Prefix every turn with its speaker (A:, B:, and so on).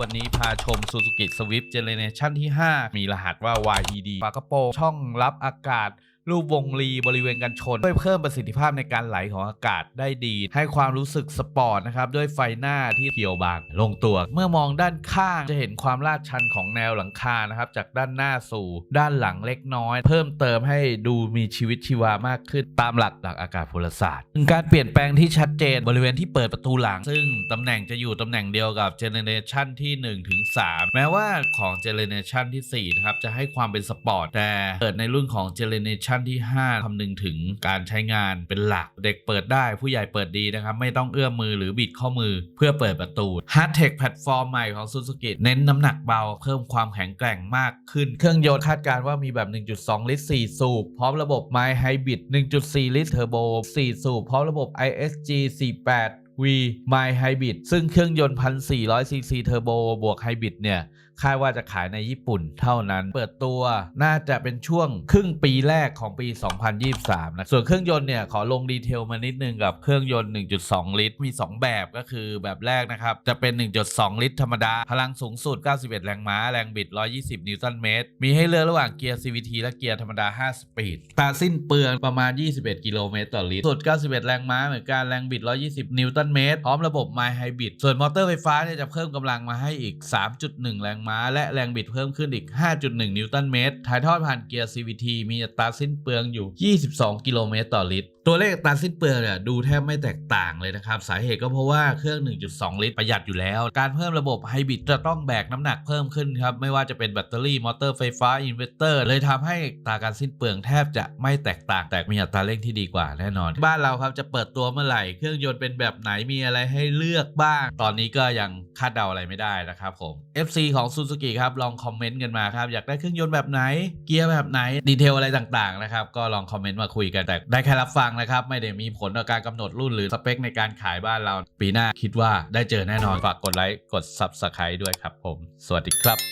A: วันนี้พาชม Suzuki Swift Generation ที่ 5 มีรหัสว่า YED ฝากระโปรงช่องรับอากาศ รูปวงรีบริเวณกันชนช่วยเพิ่มประสิทธิภาพในการไหลของอากาศได้ดี ให้ความรู้สึกสปอร์ตนะครับ ด้วยไฟหน้าที่เขียวบางลงตัว เมื่อมองด้านข้างจะเห็นความลาดชันของแนวหลังคานะครับ จากด้านหน้าสู่ด้านหลังเล็กน้อย เพิ่มเติมให้ดูมีชีวิตชีวามากขึ้นตามหลักหลักอากาศพลศาสตร์การเปลี่ยนแปลงที่ชัดเจนบริเวณที่เปิดประตูหลัง ซึ่งตำแหน่งจะอยู่ตำแหน่งเดียวกับเจเนเรชันที่1ถึง3แม้ว่าของเจเนเรชันที่4นะครับจะให้ความเป็นสปอร์ตแต่เปิดในรุ่นของเจเนเรชันันที่ 5คำนึงถึงการใช้งานเป็นหลัก เด็กเปิดได้ผู้ใหญ่เปิดดีนะครับ ไม่ต้องเอื้อมมือหรือบิดข้อมือเพื่อเปิดประตู Hard Tech แพลตฟอร์มใหม่ของ Suzuki เน้นน้ำหนักเบา เพิ่มความแข็งแกร่งมากขึ้น เครื่องยนต์คาดการว่ามีแบบ 1.2 ลิตร 4 สูบ พร้อมระบบ My Hybrid 1.4 ลิตรเทอร์โบ 4 สูบ พร้อมระบบ ISG 48 V My Hybrid ซึ่งเครื่องยนต์ 1,400ซีซีเทอร์โบบวกไฮบริดเนี่ยคาดว่าจะขายในญี่ปุ่นเท่านั้น เปิดตัวน่าจะเป็นช่วงครึ่งปีแรกของปี 2023 นะ ส่วนเครื่องยนต์เนี่ยขอลงดีเทลมานิดนึงกับเครื่องยนต์ 1.2 ลิตร มี 2 แบบก็คือแบบแรกนะครับ จะเป็น 1.2 ลิตรธรรมดา พลังสูงสุด 91 แรงม้า แรงบิด 120 นิวตันเมตร มีให้เลือกระหว่างเกียร์ CVT และเกียร์ธรรมดา 5 สปีดตาสิ้นเปลืองประมาณ 21 กิโลเมตรต่อลิตร สุด 91 แรงม้าเหมือนกัน แรงบิด 120 นิวตันเมตร พร้อมระบบ My Hybrid ส่วนมอเตอร์ไฟฟ้าเนี่ยจะเพิ่มกำลังมาให้อีก 3.1 แรงม้าและแรงบิดเพิ่มขึ้นอีก 5.1 นิวตันเมตร ถ่ายทอดผ่านเกียร์ CVT มีอัตราสิ้นเปลืองอยู่ 22 กิโลเมตรต่อลิตร ตัวเลขอัตราสิ้นเปลืองเนี่ยดูแทบไม่แตกต่างเลยนะครับ สาเหตุก็เพราะว่าเครื่อง 1.2 ลิตรประหยัดอยู่แล้ว การเพิ่มระบบไฮบริดจะต้องแบกน้ำหนักเพิ่มขึ้นครับ ไม่ว่าจะเป็นแบตเตอรี่ มอเตอร์ไฟฟ้า อินเวอร์เตอร์ เลยทำให้อัตราการสิ้นเปลืองแทบจะไม่แตกต่าง แต่มีอัตราเร่งที่ดีกว่าแน่นอน บ้านเราครับจะเปิดตัวเมื่อไหร่ เครื่องยนต์เป็นแบบไหน มีอะไรให้เลือกบ้าง ตอนนี้ก็ยังคาดเดาอะไรไม่ได้นะครับผม FC ของซูซูกิครับลองคอมเมนต์กันมาครับอยากได้เครื่องยนต์แบบไหนเกียร์แบบไหนดีเทลอะไรต่างๆนะครับก็ลองคอมเมนต์มาคุยกันแต่ได้แค่รับฟังนะครับไม่ได้มีผลต่อการกำหนดรุ่นหรือสเปคในการขายบ้านเราปีหน้าคิดว่าได้เจอแน่นอนฝากกดไลค์กด Subscribe ด้วยครับผม สวัสดีครับ